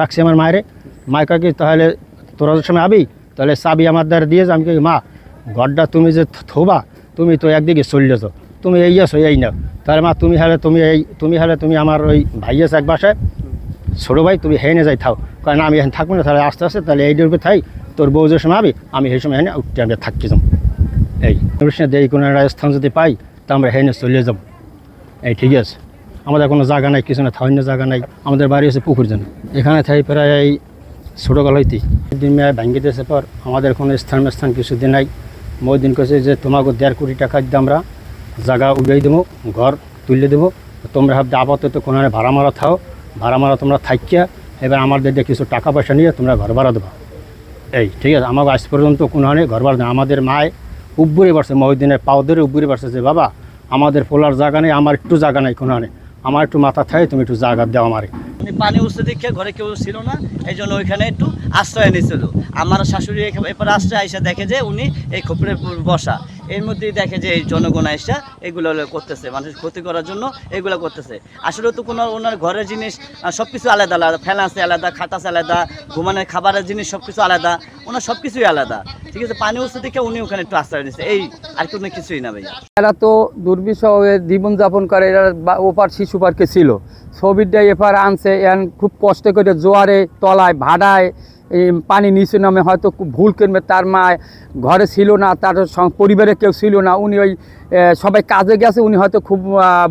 রাখছি আমার মায়েরে। মায় কাকি তাহলে তোরা সময় আবি? তাহলে চাবি আমার দ্বারা দিয়ে। আমি মা, ঘরটা তুমি যে থোবা, তুমি তো একদিকে চললে তো তুমি এই আছো, এই নাও। তাহলে মা, তুমি হলে তুমি এই, তুমি হলে তুমি আমার ওই ভাই আছে এক বাসায় ছোটো ভাই, তুমি হেনে যাই, থাও। কারণ আমি এখানে থাকব না, তাহলে আস্তে আস্তে, তাহলে এই ডেরবে থাই, তোর বউ যে সময় আবি, আমি সেই সময় হেনে উঠতে আমি থাকি যাম। এই দেই কোনো একটা স্থান যদি পাই, তা আমরা হেনে চলে যাব এই ঠিক আছে। আমাদের কোনো জায়গা নাই, কিছু না থাইন্য জায়গা নাই, আমাদের বাড়ি আছে পুকুর জন্য এখানে থাই প্রায় এই ছোটো গলাইতে দিন মেয়ে ভাঙ্গি দিয়েছে পর আমাদের কোনো স্থান স্থান কিছুদিন নাই। মই দিন কেছে যে, তোমাকে দেড় কোটি টাকা দিয়ে আমরা জায়গা উড়াই দেবো, ঘর তুলে দেবো। তোমরা ভাবতে আপাতত কোনো ভাড়া মারা থাও, ভাড়া মারা তোমরা থাকিয়া এবার আমাদের দিয়ে কিছু টাকা পয়সা নিয়ে তোমরা ঘর ভাড়া দেবা। এই, ঠিক আছে, আমাকে আজ পর্যন্ত কোনো ঘর ভাড়া দেয় আমাদের মায় উব্বুরে বাড়ছে মহিদিনের পাও ধরে উব্বুরে বাড়ছে যে, বাবা, আমাদের পোলার জায়গা নেই, আমার একটু জায়গা নেই কোনো হানে। আমার একটু মাথা থাকে, তুমি একটু জাগাত দাও আমার। পানি উঠতে দেখে ঘরে কেউ ছিল না এই জন্য ওইখানে একটু আশ্রয় নিয়েছিল আমার শাশুড়ি এবার আশ্রয় আইসা দেখে যে উনি এই খোপড়ে বসা। এর মধ্যেই দেখে যে এই জনগণ আইসা এগুলো করতেছে, মানুষ ক্ষতি করার জন্য এগুলো করতেছে। আসলে তো কোনো ওনার ঘরের জিনিস সব কিছু আলাদা আলাদা, ফ্যান আছে আলাদা খাটাস আলাদা, ঘুমানোর খাবারের জিনিস সব কিছু আলাদা, ওনার সব কিছুই আলাদা। ঠিক আছে, পানি উঠতে দেখে উনি ওখানে একটু আশ্রয় নিচ্ছে এই আর কোনো কিছুই না ভাইয়া এরা তো দুর্বিষহ জীবনযাপন করে, এরা ওপার শিশু পার্কে ছিল। ছবিটা এপার আনছে, এন খুব কষ্ট করে জোয়ারে, তলায় ভাড়ায় পানি নিচে নামে হয়তো ভুল করবে তার মা ঘরে ছিল না, তার পরিবারে কেউ ছিল না, উনি ওই সবাই কাজে গেছে, উনি হয়তো খুব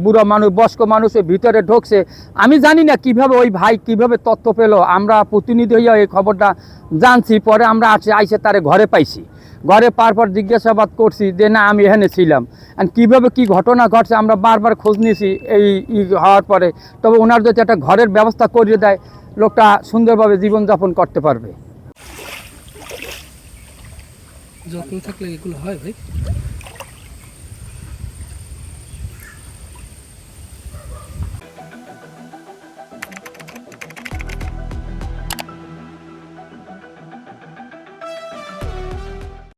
বুড়ো মানুষ, বয়স্ক মানুষ ওই ভিতরে ঢুকছে। আমি জানি না কীভাবে ওই ভাই কীভাবে তথ্য পেল, আমরা প্রতিনিধি হইয়া এই খবরটা জানছি, পরে আমরা আসে, আইসে তারে ঘরে পাইছি। ঘরে পার পর জিজ্ঞাসাবাদ করছি যে, না, আমি এখানে ছিলাম। আর কীভাবে কি ঘটনা ঘটছে, আমরা বারবার খোঁজ নিয়েছি, এই হওয়ার পরে। তবে ওনার যদি একটা ঘরের ব্যবস্থা করিয়ে দেয় লোকটা সুন্দরভাবে জীবনযাপন করতে পারবে। যত্ন থাকলে এগুলো হয় ভাই?